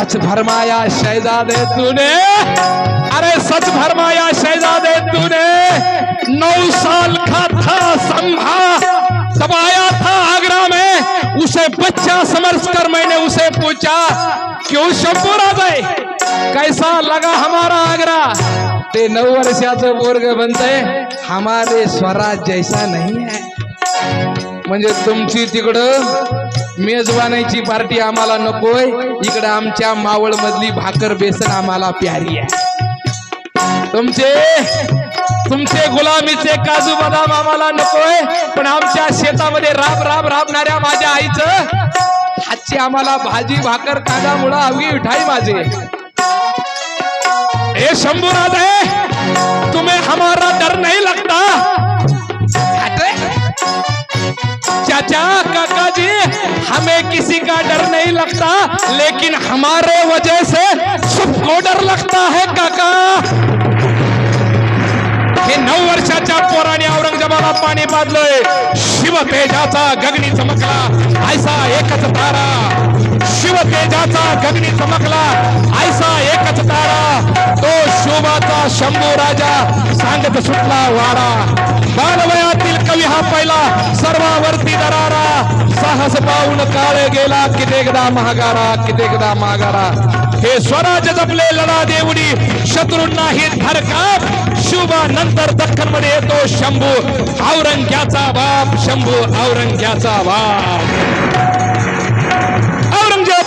सच भरमाया शहजादे तूने। अरे सच भरमाया शहजादे तूने। नौ साल का था संभा तब आया था आगरा में। उसे बच्चा समझकर मैंने उसे पूछा क्यों शंभू राजे? कैसा लगा हमारा आगरा? ते नऊ वर्षाचं बोर्ग बनते हमारे स्वराज जैसा नहीं है। म्हणजे तुमची तिकडं मेजवानाची पार्टी आम्हाला नकोय. इकडं आमच्या मावळ मधली भाकर बेसन आम्हाला प्यारी आहे. तुमचे तुमचे गुलामीचे काजू बदाम आम्हाला नकोय. पण आमच्या शेतामध्ये राब राब राबणाऱ्या माझ्या आईचं हातची आम्हाला भाजी भाकर कांदा मुळा हवी मिठाई माझे. ए शंभूराज है तुम्हें हमारा डर नहीं लगता. चाचा काका किसी का डर नहीं लगता लेकिन हमारे वजह से सबको डर लगता है काका। हे नऊ वर्षाच्या पोराने औरंगजेबाला पाणी पाजलंय शिव तेजाचा गगनी चमकला. ऐसा एकच तारा. शिव तेजाचा गगनी चमकला ऐसा एकच तारा तो शोभाचा शंभू राजा सांगत सुटला वाडा बालवयातील कवी हा पहिला सर्वावरती दरारा साहस पाहून काळ गेला कितेकदा महागारा कितेकदा महागारा हे स्वराज जपले लढा देवडी शत्रूंनाही धरकाप शुभा नंतर दख्खनमध्ये येतो शंभू औरंग्याचा बाप शंभू औरंग्याचा बाप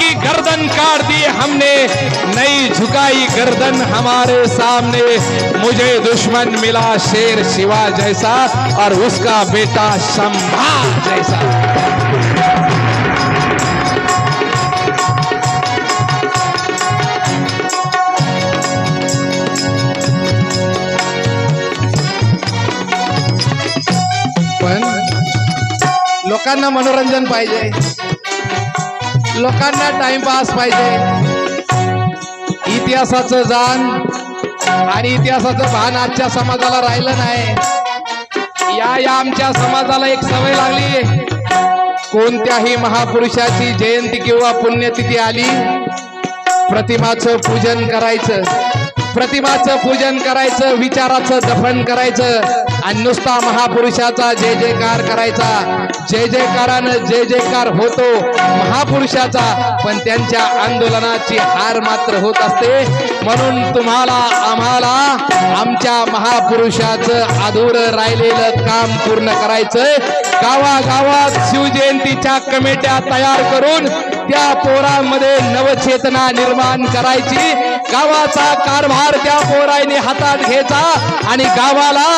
की गर्दन काट दी हमने, नई झुकाई गर्दन हमारे सामने। मुझे दुश्मन मिला शेर शिवा जैसा और उसका बेटा संभा जैसा। लोकांना मनोरंजन पाहिजे. लोकांना टाइमपास पाहिजे. इतिहासाचं जाण आणि इतिहासाचं भान आजच्या समाजाला राहिलं नाही. या या आमच्या समाजाला एक सवय लागली. कोणत्याही महापुरुषाची जयंती किंवा पुण्यतिथी आली प्रतिमाचं पूजन करायचं. प्रतिमाचं पूजन करायचं विचाराचं दफन करायचं आणि नुसता महापुरुषाचा जय जयकार करायचा. जय जयकारानं जय जयकार होतो महापुरुषाचा पण त्यांच्या आंदोलनाची हार मात्र होत असते. म्हणून तुम्हाला आम्हाला आमच्या महापुरुषाचं अधूर राहिलेलं काम पूर्ण करायचं. गावागावात शिवजयंतीच्या कमिट्या तयार करून त्या पोरांमध्ये नवचेतना निर्माण करायची. गावाचा कारभार त्या पोराने हातात घ्यायचा आणि गावाला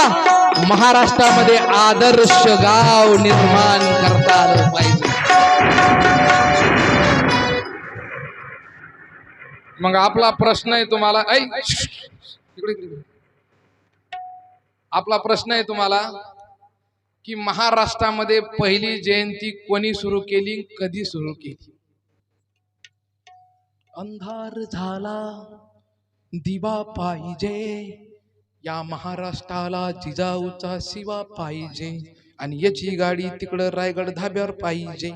महाराष्ट्रामध्ये आदर्श गाव निर्माण करता आलं पाहिजे. मग आपला प्रश्न आहे तुम्हाला ऐ आपला प्रश्न आहे तुम्हाला की महाराष्ट्रामध्ये पहिली जयंती कोणी सुरू केली कधी सुरू केली? अंधार झाला दिवा पाहिजे. या महाराष्ट्राला जिजाऊचा शिवा पाहिजे आणि याची गाडी तिकडं रायगड धाब्यावर पाहिजे.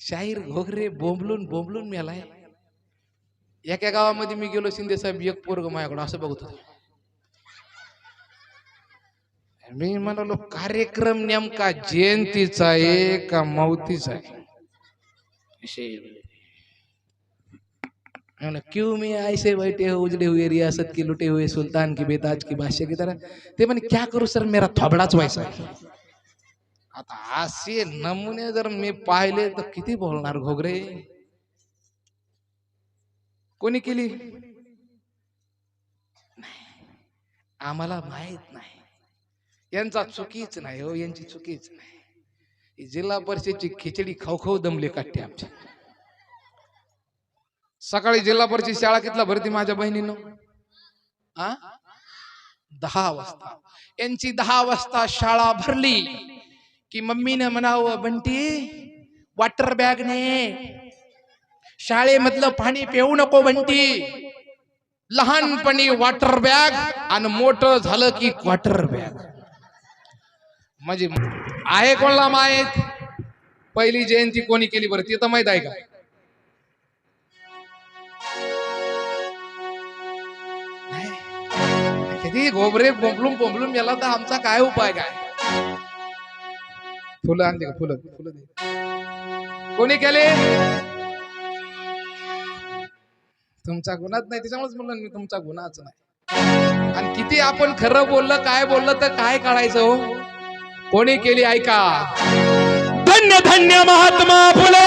शाहीर घोगरे बोंबलून बोंबलून मेलाय. एका गावामध्ये मी गेलो शिंदे साहेब एक पोरग माझ्याकडं असं बघत होतो. मी म्हणालो कार्यक्रम नेमका जयंतीचा आहे का मावतीचा आहे? मैंने म्हणजे. क्यों में ऐसे बैठे हो उजड़े हुए रियासत के लुटे हुए सुल्तान की बेताज की बादशाह की तरह? ते म्हणे क्या करू सर मेरा थोबडाच व्हायचा आता असे नमुने जर मी पाहिले तर किती बोलणार घोगरे? कोणी केली? आम्हाला माहीत नाही. यांचा चुकीच नाही हो यांची चुकीच नाही. जिल्हा परिषदची खिचडी खवखव दमली काटते आमच्या. सकाळी जिल्हा परिषद शाळा कितला भरती माझ्या बहिणीनं? आ? दहा वाजता. यांची दहा वाजता शाळा भरली की मम्मीनं म्हणावं बंटी वॉटर बॅग ने शाळेमधलं पाणी पिऊ नको बंटी. लहानपणी वॉटर बॅग आणि मोठं झालं की क्वार्टर बॅग म्हणजे आहे कोणाला माहीत? पहिली जयंती कोणी केली बरं? ती तर माहीत आहे का? किती घोबरे बोंबलून बोंबलून गेला तर आमचा काय उपाय काय? फुलं आणते का? फुलं. फुलं दे. कोणी केले? तुमचा गुन्हाच नाही. त्याच्यामुळेच म्हणलं मी तुमचा गुन्हाच नाही. आणि किती आपण खरं बोललं काय बोललं तर काय काढायचं हो? कोणी केली ऐका? धन्य धन्य महात्मा फुले!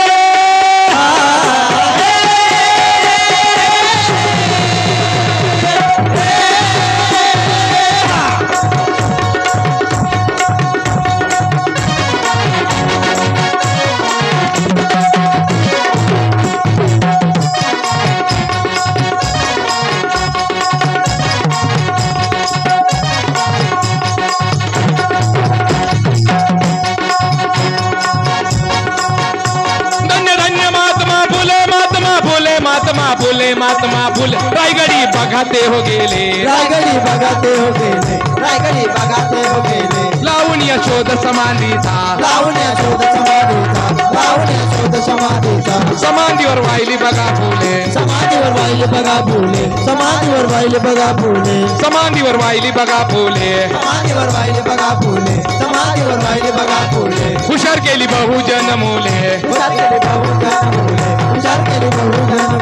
फुले महात्मा फुले रायगडी बघा ते हो गेले। रायगडी बघाते हो गेले रायगडी बघाते हो गेले। लावून या शोध समाधीचा लावण्या शोध समाधीचा लावण्या शोध समाधीचा समाधीवर वाहिली बघा फुले समाधीवर वाहिले बघा फुले समाधीवर वाहिले बघा फुले समाधीवर वाहिली बघा फुले समाधीवर वाहिले बघा फुले समाधीवर वाहिले बघा फुले हुशार केली बहुजन मुले। हुशार केले बहुजन मुले हुशार केले बहुजन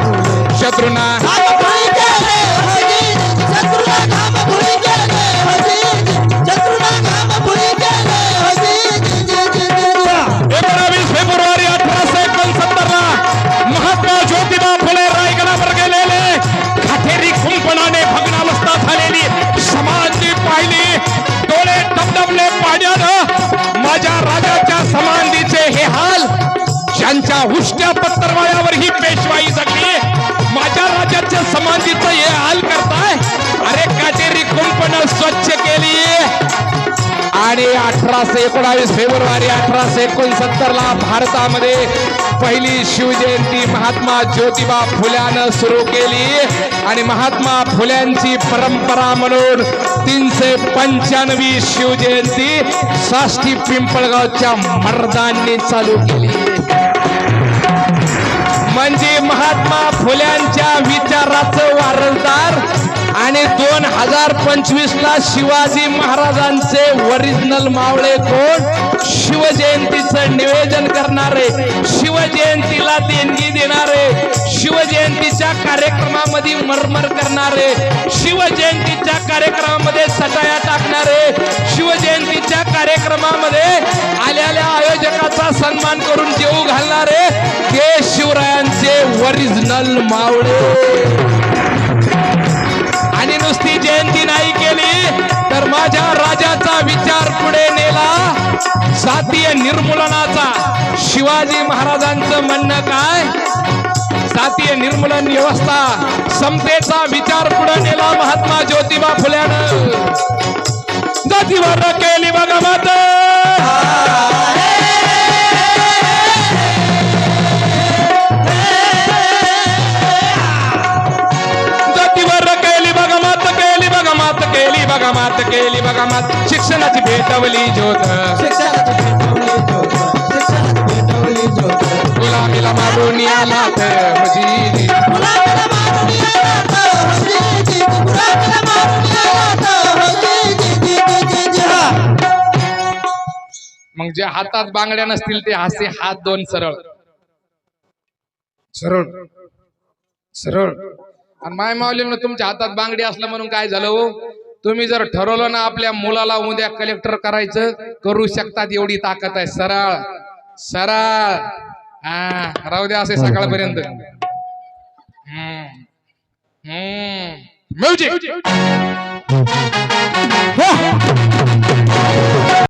ज्यांच्या उष्ट्या पत्तरवाळ्यावर ही पेशवाई जगली माझ्या राजाच्या समाधीचं हे हाल करताय. अरे काटेरी कुंपण स्वच्छ केली आणि अठराशे एकोणावीस फेब्रुवारी अठराशे एकोणसत्तर ला भारतामध्ये पहिली शिवजयंती महात्मा ज्योतिबा फुल्यानं सुरू केली. आणि महात्मा फुल्यांची परंपरा म्हणून तीनशे पंच्याण्णवी शिवजयंती साष्टी पिंपळगावच्या मर्दांनी चालू केली. म्हणजे महात्मा फुल्यांच्या विचाराचं वारसदार आणि दोन हजार पंचवीस ला शिवाजी महाराजांचे ओरिजिनल मावळे कोण? शिवजयंतीचं निवेदन करणारे शिवजयंतीला देणगी देणारे शिवजयंतीच्या कार्यक्रमामध्ये मरमर करणारे शिवजयंतीच्या कार्यक्रमामध्ये सटाया टाकणारे शिवजयंतीच्या कार्यक्रमामध्ये आलेल्या आयोजकाचा सन्मान करून जेऊ घालणारे हे शिवरायांचे ओरिजिनल मावळे. ती जयंती नाही केली तर माझ्या राजाचा विचार पुढे नेला. जातीय निर्मूलनाचा. शिवाजी महाराजांचं म्हणणं काय? जातीय निर्मूलन व्यवस्था समतेचा विचार पुढे नेला महात्मा ज्योतिबा फुल्यानं. जातीवर केली बघा माता मात केली बघा मात. शिक्षणाची भेटवली ज्योत. शिक्षणाची भेटवली ज्योत, शिक्षणाची भेटवली ज्योत. गुलामीला मारून आला मजी गुलामीला आला गुलामीला आला. मग जे हातात बांगड्या नसतील ते हासे हात दोन सरळ. सरळ. सरळ. आणि माय मावलीनं तुमच्या हातात बांगडी असलं म्हणून काय झालं हो? तुम्ही जर ठरवलं ना आपल्या मुलाला उद्या कलेक्टर करायचं करू शकतात एवढी ताकद आहे. सरळ. सरळ. राहू द्या असे सकाळपर्यंत. म्युझिक.